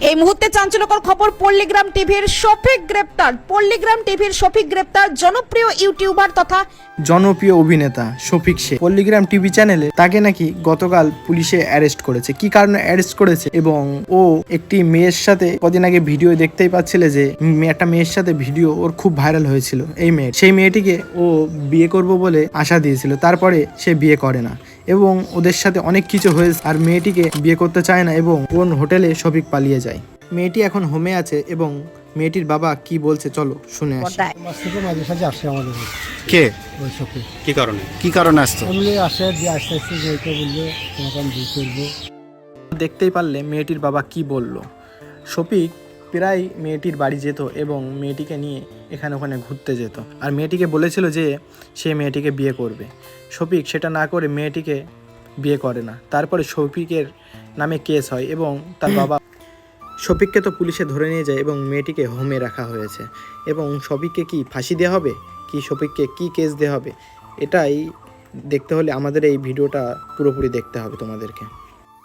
এই মুহূর্তে চাঞ্চল্যকর খবর, পল্লীগ্রাম টিভির শফিক গ্রেপ্তার। পল্লীগ্রাম টিভির শফিক গ্রেপ্তার জনপ্রিয় ইউটিউবার তথা জনপ্রিয় অভিনেতা শফিক শেখ। পল্লিগ্রাম টিভি চ্যানেলে তাকে নাকি গতকাল পুলিশে অ্যারেস্ট করেছে। কি কারণে অ্যারেস্ট করেছে এবং ও একটি মেয়ের সাথে কদিন আগে ভিডিও দেখতেই পাচ্ছিলে যে একটা মেয়ের সাথে ভিডিও ওর খুব ভাইরাল হয়েছিল। এই মেয়ে সেই মেয়েটিকে ও বিয়ে করব বলে আশা দিয়েছিল। তারপরে সে বিয়ে করে না। এবং ওদের সাথে অনেক কিছু হয়েছে আর মেয়েটিকে বিয়ে করতে চায় না এবং কোন হোটেলে শফিক পালিয়ে যায়। মেয়েটি এখন হোমে আছে এবং মেয়েটির বাবা কি বলছে চলো শুনে আসি। মাস থেকে মাঝে সাঝে আসে আমাদের কে? ওই কি কারণে? কি কারণে আসতো আসে আস্তে আস্তে যেতে বলল তোমাকে আমি বিয়ে করব। দেখতেই পারলে মেয়েটির বাবা কি বলল। শফিক প্রায় মেয়েটির বাড়ি যেত এবং মেয়েটিকে নিয়ে এখানে ওখানে ঘুরতে যেত। আর মেয়েটিকে বলেছিল যে সে মেয়েটিকে বিয়ে করবে। শফিক সেটা না করে মেয়েটিকে বিয়ে করে না। তারপরে শফিকের নামে কেস হয় এবং তার বাবা শফিককে তো পুলিশে ধরে নিয়ে যায় এবং মেয়েটিকে হোমে রাখা হয়েছে। এবং শফিককে কি ফাঁসি দেওয়া হবে? কি শফিককে কি কেস দেওয়া হবে? এটাই দেখতে হলে আমাদের এই ভিডিওটা পুরোপুরি দেখতে হবে তোমাদেরকে।